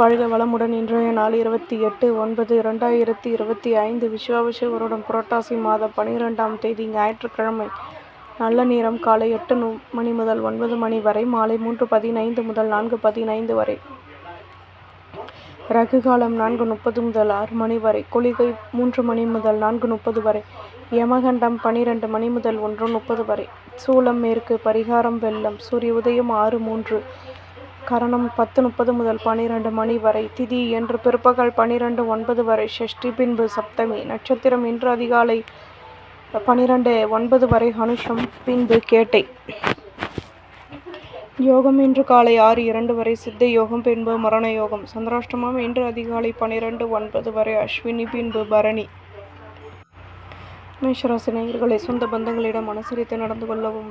வாழ்க வளமுடன். இன்றைய நாள் இருபத்தி எட்டு ஒன்பது இரண்டாயிரத்தி இருபத்தி ஐந்து. விஸ்வாவசு வருடம் புரட்டாசி மாதம் பனிரெண்டாம் தேதி ஞாயிற்றுக்கிழமை நல்ல நேரம் காலை எட்டு மணி முதல் ஒன்பது மணி வரை மாலை மூன்று பதினைந்து முதல் நான்கு பதினைந்து வரை. ரகு காலம் நான்கு முப்பது முதல் ஆறு மணி வரை குளிகை மூன்று மணி முதல் நான்கு முப்பது வரை யமகண்டம் பனிரெண்டு மணி முதல் ஒன்று முப்பது வரை. சூலம் மேற்கு பரிகாரம் வெள்ளம் சூரிய உதயம் ஆறு மூன்று கரணம் பத்து முப்பது முதல் பனிரெண்டு மணி வரை திதி என்று பிற்பகல் பனிரெண்டு ஒன்பது வரை ஷஷ்டி பின்பு சப்தமி. நட்சத்திரம் இன்று அதிகாலை பனிரெண்டு ஒன்பது வரை ஹனுஷம் பின்பு கேட்டை. யோகம் இன்று காலை ஆறு இரண்டு வரை சித்த யோகம் பின்பு மரண யோகம். சந்திராஷ்டமம் இன்று அதிகாலை பனிரெண்டு ஒன்பது வரை அஸ்வினி பின்பு பரணி. மேஷராசி நேயர்களை சொந்த பந்தங்களிடம் அனுசரித்து நடந்து கொள்ளவும்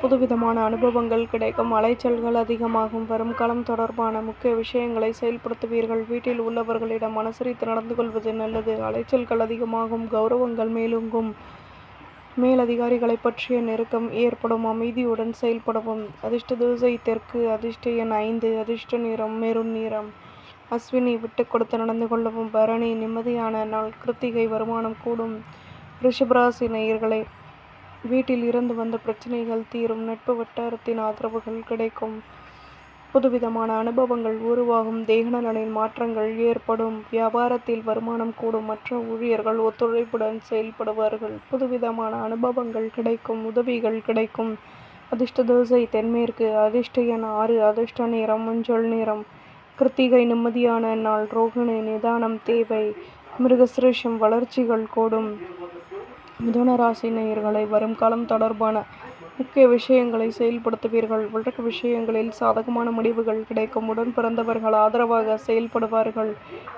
புதுவிதமான அனுபவங்கள் கிடைக்கும். அலைச்சல்கள் அதிகமாகும். வரும் காலம் தொடர்பான முக்கிய விஷயங்களை செயல்படுத்துவீர்கள். வீட்டில் உள்ளவர்களிடம் அனுசரித்து நடந்து கொள்வது நல்லது. அலைச்சல்கள் அதிகமாகும். கௌரவங்கள் மேலுங்கும். மேலதிகாரிகளை பற்றிய நெருக்கம் ஏற்படும். அமைதியுடன் செயல்படவும். அதிர்ஷ்ட தூசை தெற்கு அதிர்ஷ்ட எண் ஐந்து அதிர்ஷ்ட நிறம் மெருண் நிறம். அஸ்வினி விட்டு கொடுத்து நடந்து கொள்ளவும். பரணி நிம்மதியான நாள். கிருத்திகை வருமானம் கூடும். ரிஷபராசி நேயர்களை வீட்டில் இருந்து வந்த பிரச்சனைகள் தீரும். நட்பு வட்டாரத்தின் ஆதரவுகள் கிடைக்கும். புதுவிதமான அனுபவங்கள் உருவாகும். தேகநலனில் மாற்றங்கள் ஏற்படும். வியாபாரத்தில் வருமானம் கூடும். மற்ற ஊழியர்கள் ஒத்துழைப்புடன் செயல்படுவார்கள். புதுவிதமான அனுபவங்கள் கிடைக்கும். உதவிகள் கிடைக்கும். அதிர்ஷ்ட தோசை தென்மேற்கு. அதிர்ஷ்ட எண் ஆறு. அதிர்ஷ்ட நிறம் மஞ்சள் நிறம். கிருத்திகை நிம்மதியான நாள். ரோகிணி நிதானம் தேவை. மிருகசிரேஷம் வளர்ச்சிகள் கூடும். மிதுன ராசி நேயர்களை வரும் காலம் தொடர்பான முக்கிய விஷயங்களை செயல்படுத்துவீர்கள். வழக்கு விஷயங்களில் சாதகமான முடிவுகள் கிடைக்கும். உடன் பிறந்தவர்கள் ஆதரவாக செயல்படுவார்கள்.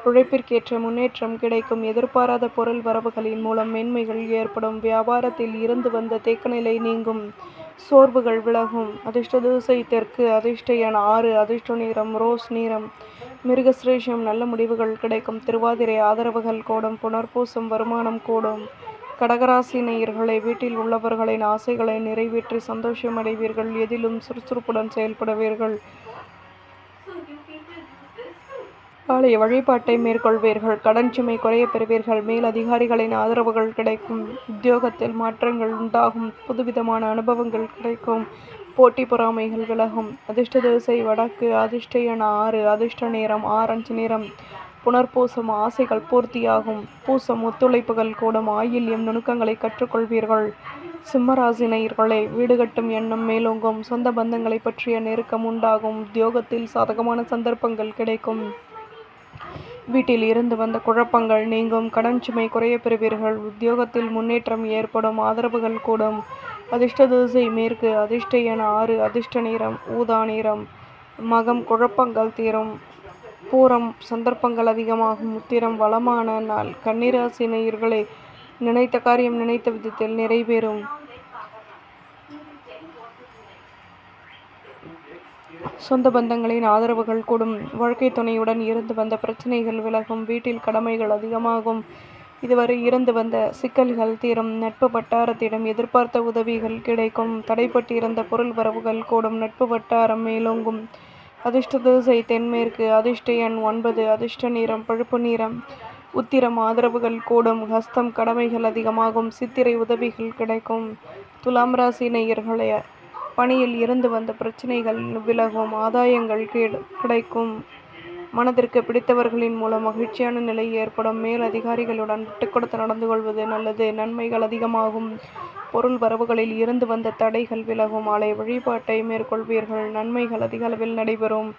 உழைப்பிற்கேற்ற முன்னேற்றம் கிடைக்கும். எதிர்பாராத பொருள் வரவுகளின் மூலம் மேன்மைகள் ஏற்படும். வியாபாரத்தில் இருந்து வந்த தேக்கநிலை நீங்கும். சோர்வுகள் விலகும். அதிர்ஷ்ட தூசை தெற்கு அதிர்ஷ்ட எண் ஆறு அதிர்ஷ்ட நிறம் ரோஸ் நிறம். மிருகசிரேஷம் நல்ல முடிவுகள் கிடைக்கும். திருவாதிரை ஆதரவுகள் கூடும். புனர்பூசம் வருமானம் கூடும். கடகராசி நேயர்களை வீட்டில் உள்ளவர்களின் ஆசைகளை நிறைவேற்றி சந்தோஷமடைவீர்கள். எதிலும் சுறுசுறுப்புடன் செயல்படுவீர்கள். ஆலய வழிபாட்டை மேற்கொள்வீர்கள். கடன் சுமை குறைய பெறுவீர்கள். மேல் அதிகாரிகளின் ஆதரவுகள் கிடைக்கும். உத்தியோகத்தில் மாற்றங்கள் உண்டாகும். புதுவிதமான அனுபவங்கள் கிடைக்கும். போட்டி பொறாமைகள் விலகும். அதிர்ஷ்ட திசை வடக்கு அதிர்ஷ்ட என ஆறு அதிர்ஷ்ட நேரம் ஆரஞ்சு நேரம் புனர்பூசம் ஆசைகள் பூர்த்தியாகும். பூசம் ஒத்துழைப்புகள் கூடும். ஆயில்யம் நுணுக்கங்களை கற்றுக்கொள்வீர்கள். சிம்மராசினியர்களே வீடு கட்டும் எண்ணம் மேலோங்கும். சொந்த பந்தங்களை பற்றிய நெருக்கம் உண்டாகும். உத்தியோகத்தில் சாதகமான சந்தர்ப்பங்கள் கிடைக்கும். வீட்டில் இருந்து வந்த குழப்பங்கள் நீங்கும். கடன் சுமை குறைய பெறுவீர்கள். உத்தியோகத்தில் முன்னேற்றம் ஏற்படும். ஆதரவுகள் கூடும். அதிர்ஷ்ட தூசை மேற்கு. அதிர்ஷ்ட என ஆறு. அதிர்ஷ்ட நிறம். ஊதா நிறம். மகம் குழப்பங்கள் தீரும். பூரம் சந்தர்ப்பங்கள் அதிகமாகும். உத்திரம் வளமான நாள். கன்னிராசி நேயர்களே நினைத்த காரியம் நினைத்த விதத்தில் நிறைவேறும். சொந்த பந்தங்களின் ஆதரவுகள் கூடும். வாழ்க்கை துணையுடன் இருந்து வந்த பிரச்சனைகள் விலகும். வீட்டில் கடமைகள் அதிகமாகும். இதுவரை இருந்து வந்த சிக்கல்கள் தீரும். நட்பு வட்டாரத்திடம் எதிர்பார்த்த உதவிகள் கிடைக்கும். தடைப்பட்டிருந்த பொருள் வரவுகள் கூடும். நட்பு வட்டாரம் மேலோங்கும். அதிர்ஷ்ட தோசை தென்மேற்கு அதிர்ஷ்ட எண் ஒன்பது அதிர்ஷ்ட நிறம் பழுப்பு நிறம் உத்திரம் ஆதரவுகள் கூடும் ஹஸ்தம் கடமைகள் அதிகமாகும் சித்திரை உதவிகள் கிடைக்கும். துலாம் ராசி நேயர்களே பணியில் இருந்து வந்த பிரச்சனைகள் விலகும் ஆதாயங்கள் கிடைக்கும். மனதிற்கு பிடித்தவர்களின் மூலம் மகிழ்ச்சியான நிலை ஏற்படும். மேல் அதிகாரிகளுடன் விட்டு கொடுத்து நடந்து கொள்வது நல்லது. நன்மைகள் அதிகமாகும். பொருள் வரவுகளில் இருந்து வந்த தடைகள் விலகும். ஆலை வழிபாட்டை மேற்கொள்வீர்கள். நன்மைகள் அதிக அளவில் நடைபெறும்.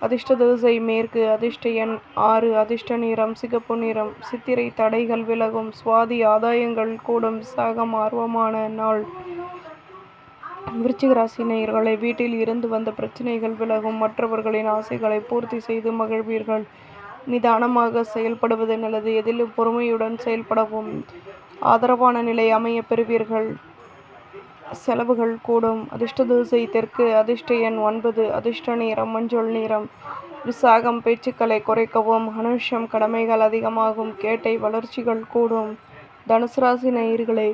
அதிர்ஷ்ட திசை மேற்கு அதிர்ஷ்ட எண் ஆறு அதிர்ஷ்ட நிறம் சிகப்பு நிறம். சித்திரை தடைகள் விலகும். சுவாதி ஆதாயங்கள் கூடும். சாகம் ஆர்வமான நாள். விருச்சிக ராசி நேயர்களை வீட்டில் இருந்து வந்த பிரச்சனைகள் விலகும். மற்றவர்களின் ஆசைகளை பூர்த்தி செய்து மகிழ்வீர்கள். நிதானமாக செயல்படுவது நல்லது. எதிலும் பொறுமையுடன் செயல்படவும் ஆதரவான நிலை அமைய பெறுவீர்கள். செலவுகள் கூடும். அதிர்ஷ்ட தூசை தெற்கு அதிர்ஷ்ட எண் ஒன்பது அதிர்ஷ்ட நிறம் மஞ்சள் நிறம். விசாகம் பேச்சுக்களை குறைக்கவும் அனுஷம் கடமைகள் அதிகமாகும் கேட்டை வளர்ச்சிகள் கூடும். தனுசு ராசி நேயர்களே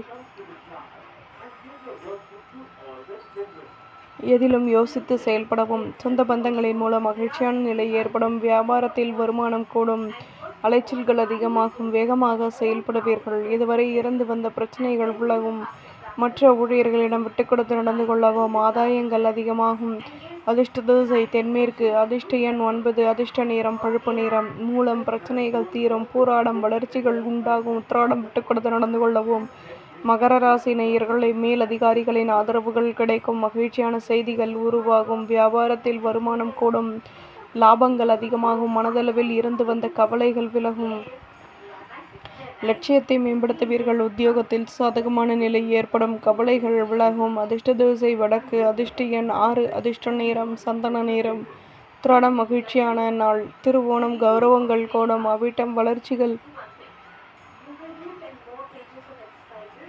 எதிலும் யோசித்து செயல்படவும் சொந்த பந்தங்களின் மூலம் மகிழ்ச்சியான நிலை ஏற்படும் வியாபாரத்தில் வருமானம் கூடும் அலைச்சல்கள் அதிகமாகும் வேகமாக செயல்படுவீர்கள். இதுவரை இருந்து வந்த பிரச்சனைகள் விலகும் மற்ற ஊழியர்களிடம் விட்டுக்கொடுத்து நடந்து கொள்ளவும் ஆதாயங்கள் அதிகமாகும். அதிர்ஷ்ட திசை தென்மேற்கு அதிர்ஷ்ட எண் ஒன்பது அதிர்ஷ்ட நிறம் பழுப்பு நிறம். மூலம் பிரச்சனைகள் தீரும் பூராடம் வளர்ச்சிகள் உண்டாகும் உத்திராடம் விட்டுக்கொடுத்து நடந்து கொள்ளவும் மகர ராசி நேயர்களை மேல் அதிகாரிகளின் ஆதரவுகள் கிடைக்கும். மகிழ்ச்சியான செய்திகள் உருவாகும். வியாபாரத்தில் வருமானம் கூடும். லாபங்கள் அதிகமாகும். மனதளவில் இருந்து வந்த கவலைகள் விலகும். லட்சியத்தை மேம்படுத்துவீர்கள். உத்தியோகத்தில் சாதகமான நிலை ஏற்படும். கவலைகள் விலகும். அதிர்ஷ்ட திசை வடக்கு. அதிர்ஷ்ட எண் ஆறு. அதிர்ஷ்ட நேரம் சந்தன நேரம். திராட மகிழ்ச்சியான நாள். திருவோணம் கௌரவங்கள் கோணம் அவிட்டம் வளர்ச்சிகள்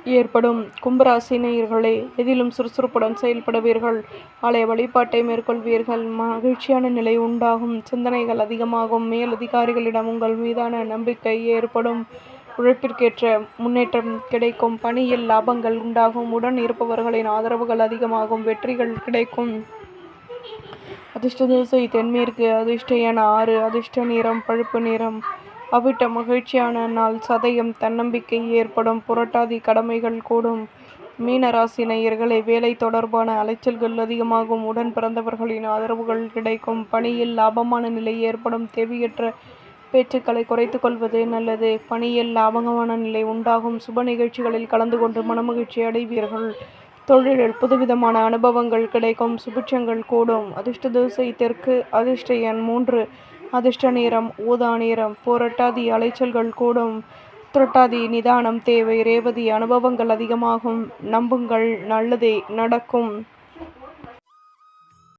ஏற்படும். கும்பராசினியர்களே எதிலும் சுறுசுறுப்புடன் செயல்படுவீர்கள். ஆலய வழிபாட்டை மேற்கொள்வீர்கள். மகிழ்ச்சியான நிலை உண்டாகும். சிந்தனைகள் அதிகமாகும். மேல் அதிகாரிகளிடம் உங்கள் மீதான நம்பிக்கை ஏற்படும். உழைப்பிற்கேற்ற முன்னேற்றம் கிடைக்கும். பணியில் லாபங்கள் உண்டாகும். உடன் இருப்பவர்களின் ஆதரவுகள் அதிகமாகும். வெற்றிகள் கிடைக்கும். அதிர்ஷ்ட திசை தென்மேற்கு அதிர்ஷ்ட என ஆறு. அதிர்ஷ்ட நிறம் பழுப்பு நிறம். அவிட்ட மகிழ்ச்சியான நாள் சதயம் தன்னம்பிக்கை ஏற்படும் புரட்டாதி கடமைகள் கூடும். மீனராசி நேயர்களை வேலை தொடர்பான அலைச்சல்கள் அதிகமாகும். உடன் பிறந்தவர்களின் ஆதரவுகள் கிடைக்கும். பணியில் லாபமான நிலை ஏற்படும். தேவையற்ற பேச்சுக்களை குறைத்து கொள்வது நல்லது. பணியில் லாபகமான நிலை உண்டாகும். சுப நிகழ்ச்சிகளில் கலந்து கொண்டு மனமகிழ்ச்சி அடைவீர்கள். தொழிலில் புதுவிதமான அனுபவங்கள் கிடைக்கும். சுபிட்சங்கள் கூடும். அதிர்ஷ்ட திசை தெற்கு அதிர்ஷ்ட எண் மூன்று. அதிர்ஷ்ட நேரம் ஊதா நேரம் போராட்டாதி அலைச்சல்கள் கூடும். துரட்டாதி நிதானம் தேவை ரேவதி அனுபவங்கள் அதிகமாகும். நம்புங்கள் நல்லதே நடக்கும்.